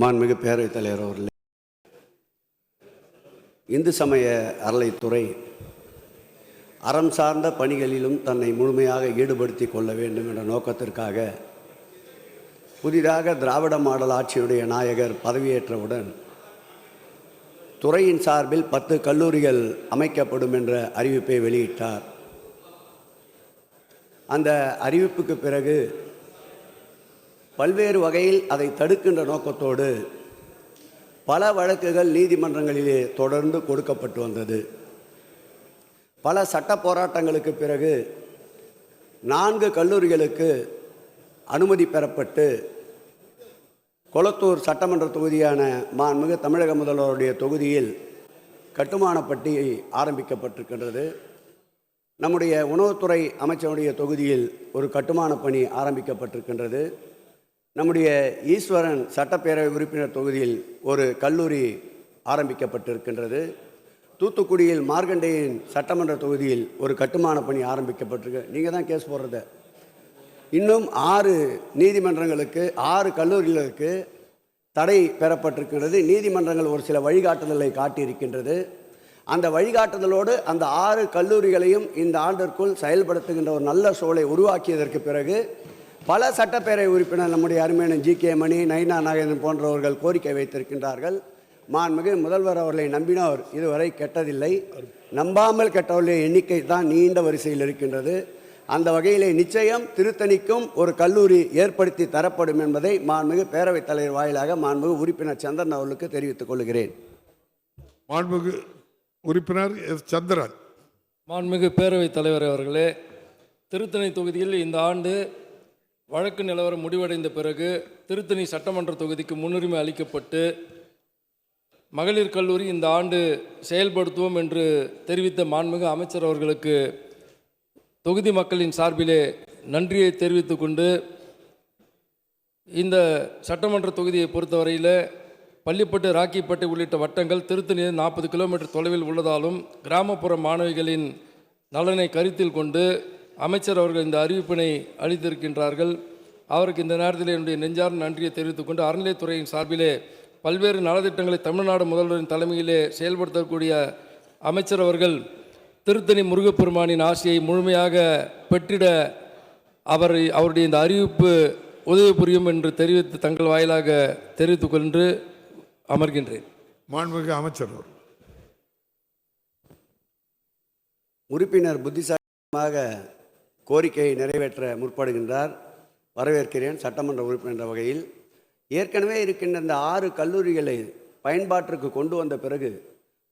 மாண்புமிகு பேரவைத் தலைவர் அவர்களே. இந்து சமய அறளைத்துறை அறம் சார்ந்த பணிகளிலும் தன்னை முழுமையாக ஈடுபடுத்தி கொள்ள வேண்டும் என்ற நோக்கத்திற்காக புதிதாக திராவிட மாடல் ஆட்சியுடைய நாயகர் பதவியேற்றவுடன் துறையின் சார்பில் பத்து கல்லூரிகள் அமைக்கப்படும் என்ற அறிவிப்பை வெளியிட்டார். அந்த அறிவிப்புக்கு பிறகு பல்வேறு வகையில் அதை தடுக்கின்ற நோக்கத்தோடு பல வழக்குகள் நீதிமன்றங்களிலே தொடர்ந்து கொடுக்கப்பட்டு வந்தது. பல சட்ட போராட்டங்களுக்கு பிறகு நான்கு கல்லூரிகளுக்கு அனுமதி பெறப்பட்டு கொளத்தூர் சட்டமன்ற தொகுதியான மாண்புமிகு தமிழக முதல்வருடைய தொகுதியில் கட்டுமானப்பட்டி ஆரம்பிக்கப்பட்டிருக்கின்றது. நம்முடைய உணவுத்துறை அமைச்சருடைய தொகுதியில் ஒரு கட்டுமான பணி ஆரம்பிக்கப்பட்டிருக்கின்றது. நம்முடைய ஈஸ்வரன் சட்டப்பேரவை உறுப்பினர் தொகுதியில் ஒரு கல்லூரி ஆரம்பிக்கப்பட்டிருக்கின்றது. தூத்துக்குடியில் மார்க்கண்டேயன் சட்டமன்ற தொகுதியில் ஒரு கட்டுமான பணி ஆரம்பிக்கப்பட்டிருக்கு. நீங்கள் தான் கேஸ் போடுறத. இன்னும் ஆறு நீதிமன்றங்களுக்கு ஆறு கல்லூரிகளுக்கு தடை பெறப்பட்டிருக்கின்றது. நீதிமன்றங்கள் ஒரு சில வழிகாட்டுதலை காட்டியிருக்கின்றது. அந்த வழிகாட்டுதலோடு அந்த ஆறு கல்லூரிகளையும் இந்த ஆண்டிற்குள் செயல்படுத்துகின்ற ஒரு நல்ல சூழலை உருவாக்கியதற்கு பிறகு பல சட்டப்பேரவை உறுப்பினர் நம்முடைய அருமையான ஜி கே மணி நைனா நாகேந்திரன் போன்றவர்கள் கோரிக்கை வைத்திருக்கின்றார்கள். மாண்புமிகு முதல்வர் அவர்களை நம்பினோர் இதுவரை கெட்டதில்லை. நம்பாமல் கெட்டவர்களுடைய எண்ணிக்கை தான் நீண்ட வரிசையில் இருக்கின்றது. அந்த வகையிலே நிச்சயம் திருத்தணிக்கும் ஒரு கல்லூரி ஏற்படுத்தி தரப்படும் என்பதை மாண்புமிகு பேரவைத் தலைவர் வாயிலாக மாண்புமிகு உறுப்பினர் சந்திரன் அவர்களுக்கு தெரிவித்துக் கொள்கிறேன். மாண்புமிகு உறுப்பினர் எஸ் சந்திரன். மாண்புமிகு பேரவைத் தலைவர் அவர்களே திருத்தணி தொகுதியில் இந்த ஆண்டு வழக்கு நிலவரம் முடிவடைந்த பிறகு திருத்தணி சட்டமன்ற தொகுதிக்கு முன்னுரிமை அளிக்கப்பட்டு மகளிர் கல்லூரி இந்த ஆண்டு செயல்படுத்துவோம் என்று தெரிவித்த மாண்புமிகு அமைச்சர் அவர்களுக்கு தொகுதி மக்களின் சார்பிலே நன்றியை தெரிவித்து கொண்டு இந்த சட்டமன்ற தொகுதியை பொறுத்தவரையில் பள்ளிப்பட்டு ராக்கிப்பட்டு உள்ளிட்ட வட்டங்கள் திருத்தணி நாற்பது கிலோமீட்டர் தொலைவில் உள்ளதாலும் கிராமப்புற மாணவிகளின் நலனை கருத்தில் கொண்டு அமைச்சர் அவர்கள் இந்த அறிவிப்பினை அளித்திருக்கின்றார்கள். அவருக்கு இந்த நேரத்தில் என்னுடைய நெஞ்சார்ந்த நன்றியை தெரிவித்துக் கொண்டு அறநிலையத்துறையின் சார்பிலே பல்வேறு நலத்திட்டங்களை தமிழ்நாடு முதல்வரின் தலைமையிலே செயல்படுத்தக்கூடிய அமைச்சர் அவர்கள் திருத்தணி முருகப்பெருமானின் ஆசையை முழுமையாக பெற்றிட அவர் அவருடைய இந்த அறிவிப்பு உதவி புரியும் என்று தெரிவித்து தங்கள் வாயிலாக தெரிவித்துக் கொண்டு அமர்கின்றேன். மாண்புமிகு அமைச்சர் உறுப்பினர் புத்திசாலியாக கோரிக்கையை நிறைவேற்ற முற்படுகின்றார். வரவேற்கிறேன் சட்டமன்ற உறுப்பினர் என்ற வகையில். ஏற்கனவே இருக்கின்ற இந்த ஆறு கல்லூரிகளை பயன்பாட்டிற்கு கொண்டு வந்த பிறகு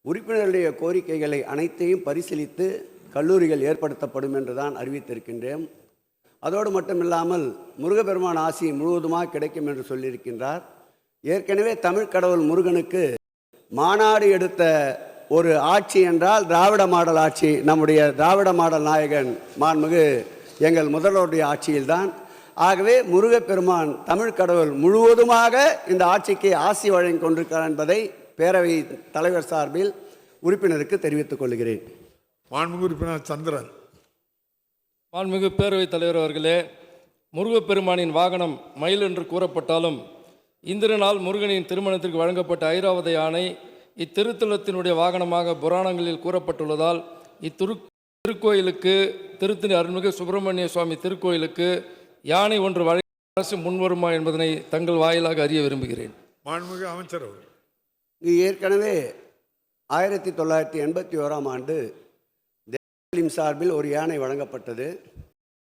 உறுப்பினர்களுடைய கோரிக்கைகளை அனைத்தையும் பரிசீலித்து கல்லூரிகள் ஏற்படுத்தப்படும் என்று தான் அறிவித்திருக்கின்றேன். அதோடு மட்டுமில்லாமல் முருகப்பெருமான் ஆசி முழுவதுமாக கிடைக்கும் என்று சொல்லியிருக்கின்றார். ஏற்கனவே தமிழ் கடவுள் முருகனுக்கு மாநாடு எடுத்த ஒரு ஆட்சி என்றால் திராவிட மாடல் ஆட்சி நம்முடைய திராவிட மாடல் நாயகன் மாண்புமிகு எங்கள் முதல்வருடைய ஆட்சியில்தான். ஆகவே முருகப்பெருமான் தமிழ் கடவுள் முழுவதுமாக இந்த ஆட்சிக்கு ஆசி வழங்கி கொண்டிருக்கிறார் என்பதை பேரவை தலைவர் சார்பில் உறுப்பினருக்கு தெரிவித்துக் கொள்கிறேன். மாண்புமிகு உறுப்பினர் சந்திரன். மாண்புமிகு பேரவைத் தலைவர் அவர்களே முருகப்பெருமானின் வாகனம் மயில் என்று கூறப்பட்டாலும் இந்திரனால் முருகனின் திருமணத்திற்கு வழங்கப்பட்ட ஐராவத யானை இத்திருத்தலத்தினுடைய வாகனமாக புராணங்களில் கூறப்பட்டுள்ளதால் இத்திரு திருக்கோயிலுக்கு திருத்தணி அருள்மிகு சுப்பிரமணிய சுவாமி திருக்கோயிலுக்கு யானை ஒன்று வழங்க அரசு முன்வருமா என்பதனை தங்கள் வாயிலாக அறிய விரும்புகிறேன். மாண்புமிகு அமைச்சர் அவர் இங்கு ஏற்கனவே ஆயிரத்தி தொள்ளாயிரத்தி எண்பத்தி ஓராம் ஆண்டு தேவலிம் சார்பில் ஒரு யானை வழங்கப்பட்டது.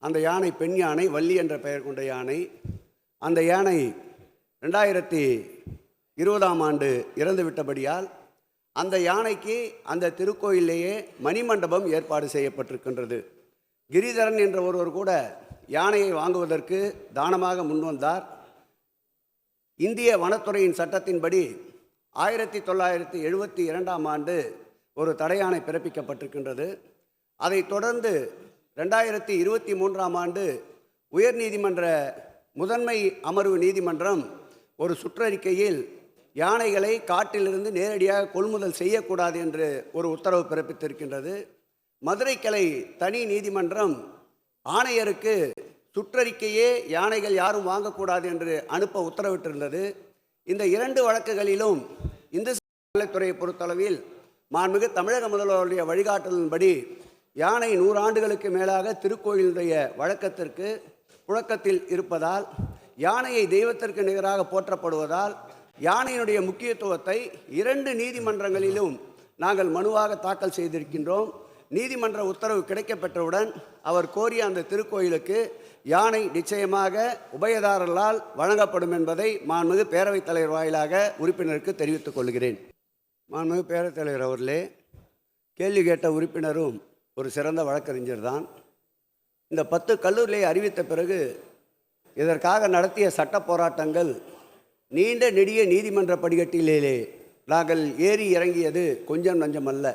அந்த யானை பெண் யானை வள்ளி என்ற பெயர் கொண்ட யானை. அந்த யானை ரெண்டாயிரத்தி இருபதாம் ஆண்டு இறந்து விட்டபடியால் அந்த யானைக்கு அந்த திருக்கோயிலேயே மணிமண்டபம் ஏற்பாடு செய்யப்பட்டிருக்கின்றது. கிரிதரன் என்ற ஒருவர் கூட யானையை வாங்குவதற்கு தானமாக முன்வந்தார் இந்திய வனத்துறையின் சட்டத்தின்படி ஆயிரத்தி தொள்ளாயிரத்தி எழுபத்தி இரண்டாம் ஆண்டு ஒரு தடையானை பிறப்பிக்கப்பட்டிருக்கின்றது. அதைத் தொடர்ந்து ரெண்டாயிரத்தி இருபத்தி மூன்றாம் ஆண்டு உயர்நீதிமன்ற முதன்மை அமர்வு நீதிமன்றம் ஒரு சுற்றறிக்கையில் யானைகளை காட்டிலிருந்து நேரடியாக கொள்முதல் செய்யக்கூடாது என்று ஒரு உத்தரவு பிறப்பித்திருக்கின்றது. மதுரை கிளை தனி நீதிமன்றம் ஆணையருக்கு சுற்றறிக்கையே யானைகள் யாரும் வாங்கக்கூடாது என்று அனுப்ப உத்தரவிட்டிருந்தது. இந்த இரண்டு வழக்குகளிலும் இந்து சமயத்துறையை பொறுத்தளவில் மாண்புமிகு தமிழக முதல்வருடைய வழிகாட்டலின்படி யானை நூறாண்டுகளுக்கு மேலாக திருக்கோயிலுடைய வழக்கத்திற்கு புழக்கத்தில் இருப்பதால் யானையை தெய்வத்திற்கு நிகராக போற்றப்படுவதால் யானையினுடைய முக்கியத்துவத்தை இரண்டு நீதிமன்றங்களிலும் நாங்கள் மனுவாக தாக்கல் செய்திருக்கின்றோம். நீதிமன்ற உத்தரவு கிடைக்கப்பெற்றவுடன் அவர் கோரிய அந்த திருக்கோயிலுக்கு யானை நிச்சயமாக உபயதாரர்களால் வழங்கப்படும் என்பதை மாண்புமிகு பேரவைத் தலைவர் வாயிலாக உறுப்பினருக்கு தெரிவித்துக் கொள்கிறேன். மாண்புமிகு பேரவைத் தலைவர் அவர்களே கேள்வி கேட்ட உறுப்பினரும் ஒரு சிறந்த வழக்கறிஞர் தான். இந்த பத்து கல்லூரியை அறிவித்த பிறகு இதற்காக நடத்திய சட்ட போராட்டங்கள் நீண்ட நெடிய நீதிமன்ற படிக்கட்டிலே நாங்கள் ஏறி இறங்கியது கொஞ்சம் நஞ்சம் அல்ல.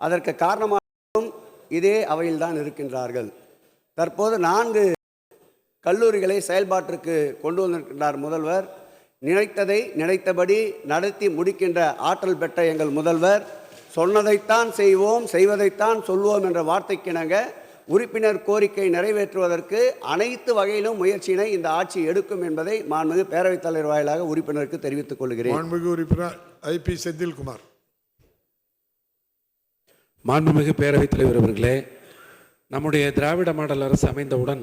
அதற்கு காரணமாக இதே அவையில்தான் இருக்கின்றார்கள். தற்போது நான்கு கல்லூரிகளை செயல்பாட்டிற்கு கொண்டு வந்திருக்கின்றார் முதல்வர். நினைத்ததை நினைத்தபடி நடத்தி முடிக்கின்ற ஆற்றல் பெற்ற எங்கள் முதல்வர். சொன்னதைத்தான் செய்வோம் செய்வதைத்தான் சொல்வோம் என்ற வார்த்தைக்கிணங்க உறுப்பினர் கோரிக்கை நிறைவேற்றுவதற்கு அனைத்து வகையிலும் முயற்சியினை இந்த ஆட்சி எடுக்கும் என்பதை மாண்புமிகு பேரவைத் தலைவர் வாயிலாக உறுப்பினருக்கு தெரிவித்துக் கொள்கிறேன். மாண்புமிகு உறுப்பினர் ஐ பி செந்தில்குமார். மாண்புமிகு பேரவைத் தலைவர் அவர்களே நம்முடைய திராவிட மாடல் அரசு அமைந்தவுடன்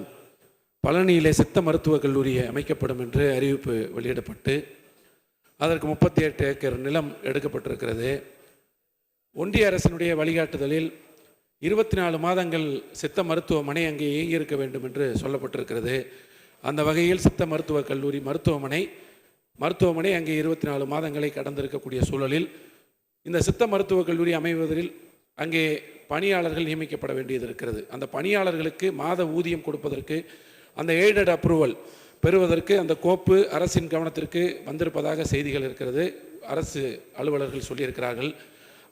பழனியிலே சித்த மருத்துவக் கல்லூரி அமைக்கப்படும் என்று அறிவிப்பு வெளியிடப்பட்டு அதற்கு முப்பத்தி எட்டு ஏக்கர் நிலம் எடுக்கப்பட்டிருக்கிறது. ஒன்றிய அரசினுடைய வழிகாட்டுதலில் இருபத்தி நாலு மாதங்கள் சித்த மருத்துவமனை அங்கே இயங்கியிருக்க வேண்டும் என்று சொல்லப்பட்டிருக்கிறது. அந்த வகையில் சித்த மருத்துவக் கல்லூரி மருத்துவமனை மருத்துவமனை அங்கே இருபத்தி நாலு மாதங்களை கடந்திருக்கக்கூடிய சூழலில் இந்த சித்த மருத்துவக் கல்லூரி அமைவதில் அங்கே பணியாளர்கள் நியமிக்கப்பட வேண்டியது இருக்கிறது. அந்த பணியாளர்களுக்கு மாத ஊதியம் கொடுப்பதற்கு அந்த எய்டட் அப்ரூவல் பெறுவதற்கு அந்த கோப்பு அரசின் கவனத்திற்கு வந்திருப்பதாக செய்திகள் இருக்கிறது. அரசு அலுவலர்கள் சொல்லியிருக்கிறார்கள்.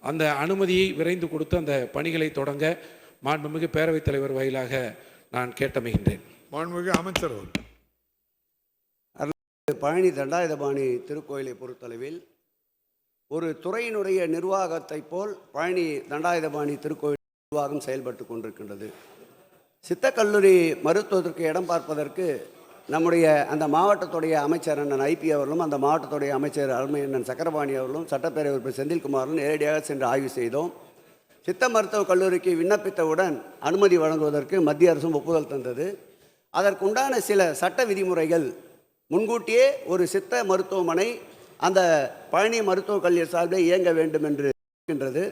அந்த அனுமதியை விரைந்து கொடுத்து அந்த பணிகளை தொடங்க மாண்புமிகு பேரவைத் தலைவர் வாயிலாக நான் கேட்டமைகின்றேன். மாண்புமிகு அமைச்சர் அவர்கள். பழனி தண்டாயுதபாணி திருக்கோயிலை பொறுத்தளவில் ஒரு துறையினுடைய நிர்வாகத்தைப் போல் பழனி தண்டாயுதபாணி திருக்கோயில் நிர்வாகம் செயல்பட்டு கொண்டிருக்கின்றது. சித்தக்கல்லூரி மருத்துவத்திற்கு இடம் பார்ப்பதற்கு நம்முடைய அந்த மாவட்டத்துடைய அமைச்சர் அண்ணன் ஐபி அவர்களும் அந்த மாவட்டத்துடைய அமைச்சர் அருமை அண்ணன் சக்கரபாணி அவர்களும் சட்டப்பேரவை உறுப்பினர் செந்தில்குமாரும் நேரடியாக சென்று ஆய்வு செய்தோம். சித்த மருத்துவக் கல்லூரிக்கு விண்ணப்பித்தவுடன் அனுமதி வழங்குவதற்கு மத்திய அரசும் ஒப்புதல் தந்தது. அதற்குண்டான சில சட்ட விதிமுறைகள் முன்கூட்டியே ஒரு சித்த மருத்துவமனை அந்த பழனி மருத்துவக் கல்லூரி சார்பில் இயங்க வேண்டும் என்று இருக்கின்றது.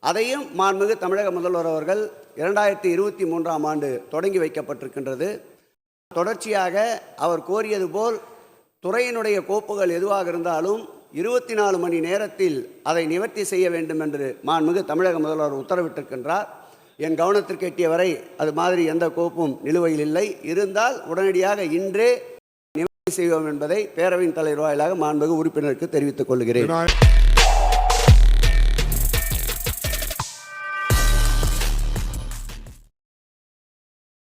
அதையும் மாண்புமிகு தமிழக முதல்வர் அவர்கள் இரண்டாயிரத்தி இருபத்தி மூன்றாம் ஆண்டு தொடங்கி வைக்கப்பட்டிருக்கின்றது. தொடர்ச்சியாக அவர் கோரியது போல் துறையினுடைய கோப்புகள் எதுவாக இருந்தாலும் இருபத்தி நாலு மணி நேரத்தில் அதை நிவர்த்தி செய்ய வேண்டும் என்று மாண்புமிகு தமிழக முதல்வர் உத்தரவிட்டிருக்கின்றார். என் கவனத்திற்கு எட்டிய வரை அது மாதிரி எந்த கோப்பும் நிலுவையில் இல்லை. இருந்தால் உடனடியாக இன்றே செய்வோம் என்பதை பேரவையின் தலைவர் வாயிலாக மாண்புமிகு உறுப்பினருக்கு தெரிவித்துக் கொள்கிறேன்.